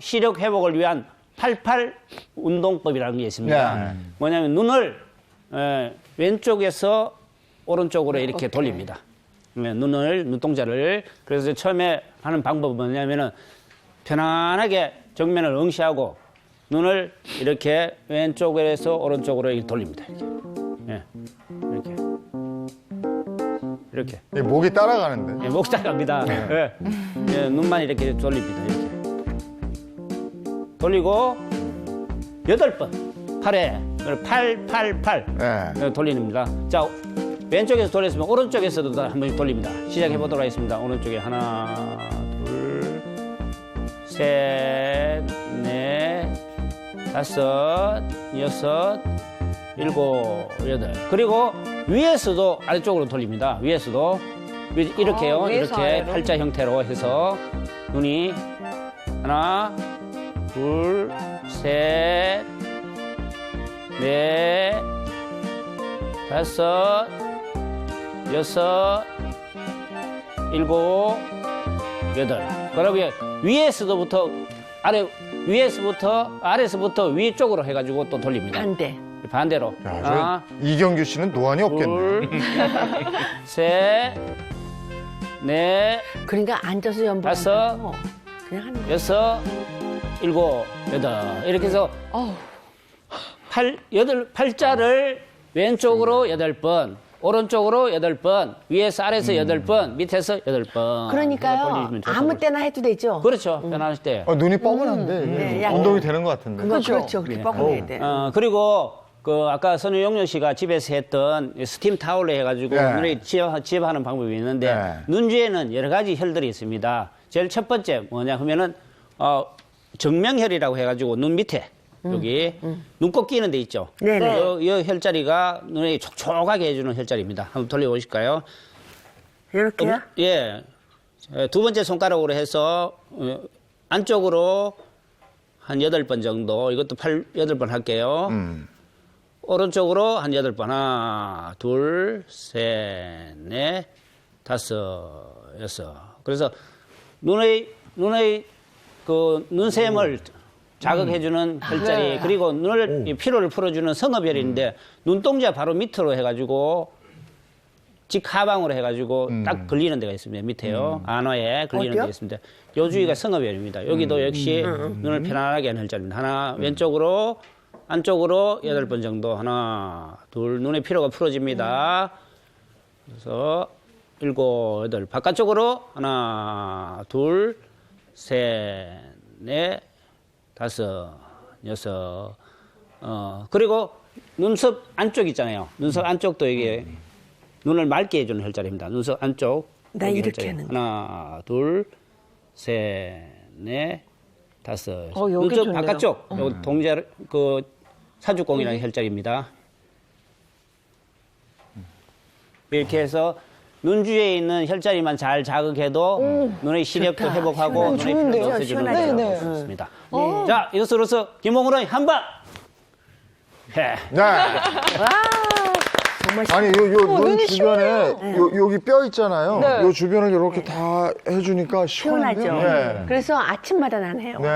시력 회복을 위한 88 운동법이라는 게 있습니다. 네. 뭐냐면 눈을 에, 왼쪽에서 오른쪽으로 이렇게 돌립니다. 네, 눈을 눈동자를 그래서 처음에 하는 방법은 뭐냐면은 편안하게 정면을 응시하고 눈을 이렇게 왼쪽에서 오른쪽으로 이렇게 돌립니다. 이렇게. 예, 이렇게. 이렇게. 이 목이 따라가는데. 예, 목 따라갑니다. 예. 예, 눈만 이렇게 돌립니다. 이렇게. 돌리고 여덟 번 팔에 팔, 팔, 팔 네. 예, 돌립니다. 자 왼쪽에서 돌렸으면 오른쪽에서도 한 번씩 돌립니다. 시작해 보도록 하겠습니다. 오른쪽에 하나, 둘, 셋, 넷, 다섯, 여섯, 일곱, 여덟. 그리고 위에서도 아래쪽으로 돌립니다. 위에서도 위- 이렇게요. 아, 이렇게? 팔자 형태로 해서 눈이 하나, 둘, 셋, 넷, 다섯, 여섯, 일곱, 여덟. 그러면 위에서부터 아래 위에서부터 아래서부터 위쪽으로 해가지고 또 돌립니다. 반대. 반대로. 야, 하나, 저 이경규 씨는 노안이 없겠네. 둘, 셋, 넷, 그러니까 앉아서 연봉 다섯. 그냥 하는 거. 여섯, 일곱, 여덟. 이렇게 해서 팔, 여덟, 팔자를 왼쪽으로 여덟 번, 오른쪽으로 여덟 번, 위에서 아래에서 여덟 번, 밑에서 여덟 번. 그러니까요. 좋다고 아무 때나 해도 되죠. 그렇죠. 편안할 때. 어, 눈이 뻐근한데 네, 운동이 되는 것 같은데. 그거 그렇죠. 그렇게 네. 뻐근해야 돼. 어, 그리고 그 아까 선우용렬 씨가 집에서 했던 스팀 타올로 해가지고 네. 눈에 지압, 지압하는 방법이 있는데 네. 눈 주에는 여러 가지 혈들이 있습니다. 제일 첫 번째 뭐냐 하면은 어, 정명혈이라고 해가지고 눈 밑에 여기 눈곱 끼는 데 있죠. 네네. 요, 요 혈자리가 눈에 촉촉하게 해주는 혈자리입니다. 한번 돌려보실까요? 이렇게요? 음, 예. 에, 두 번째 손가락으로 해서 어, 안쪽으로 한 여덟 번 정도 이것도 팔 여덟 번 할게요. 음. 오른쪽으로 한 여덟 번 하나, 둘, 셋, 넷, 다섯, 여섯. 그래서 눈의 눈의 그 눈샘을 자극해주는 혈자리 그리고 눈을 이 피로를 풀어주는 성업혈인데 눈동자 바로 밑으로 해가지고 직하방으로 해가지고 딱 걸리는 데가 있습니다. 밑에요. 안화에 걸리는 어디요? 데가 있습니다. 요 주위가 성업혈입니다. 여기도 역시 눈을 편안하게 하는 혈자리입니다. 하나 왼쪽으로 안쪽으로 여덟 번 정도 하나 둘 눈의 피로가 풀어집니다. 그래서 일곱 여덟 바깥쪽으로 하나 둘 셋 넷 다섯 여섯 어 그리고 눈썹 안쪽 있잖아요. 눈썹 안쪽도 이게 눈을 맑게 해주는 혈자리입니다. 눈썹 안쪽. 나 이렇게 혈자리. 하는 거. 하나, 둘, 셋, 넷, 다섯. 어, 여기 눈썹 좋네요. 바깥쪽. 요 동자 그 사주공이라는 혈자리입니다. 이렇게 해서 눈 주위에 있는 혈자리만 잘 자극해도 눈의 시력도 좋다. 회복하고. 눈의 피로도. 것을 네, 볼수 있습니다. 자, 이것으로서 김홍으로의 한방. 해. 네. 정말 아니 요요눈 눈이 주변에 요 여기 뼈 있잖아요. 네. 요 주변을 이렇게 다 해주니까. 시원하죠. 네. 그래서 아침마다 난 해요. 네.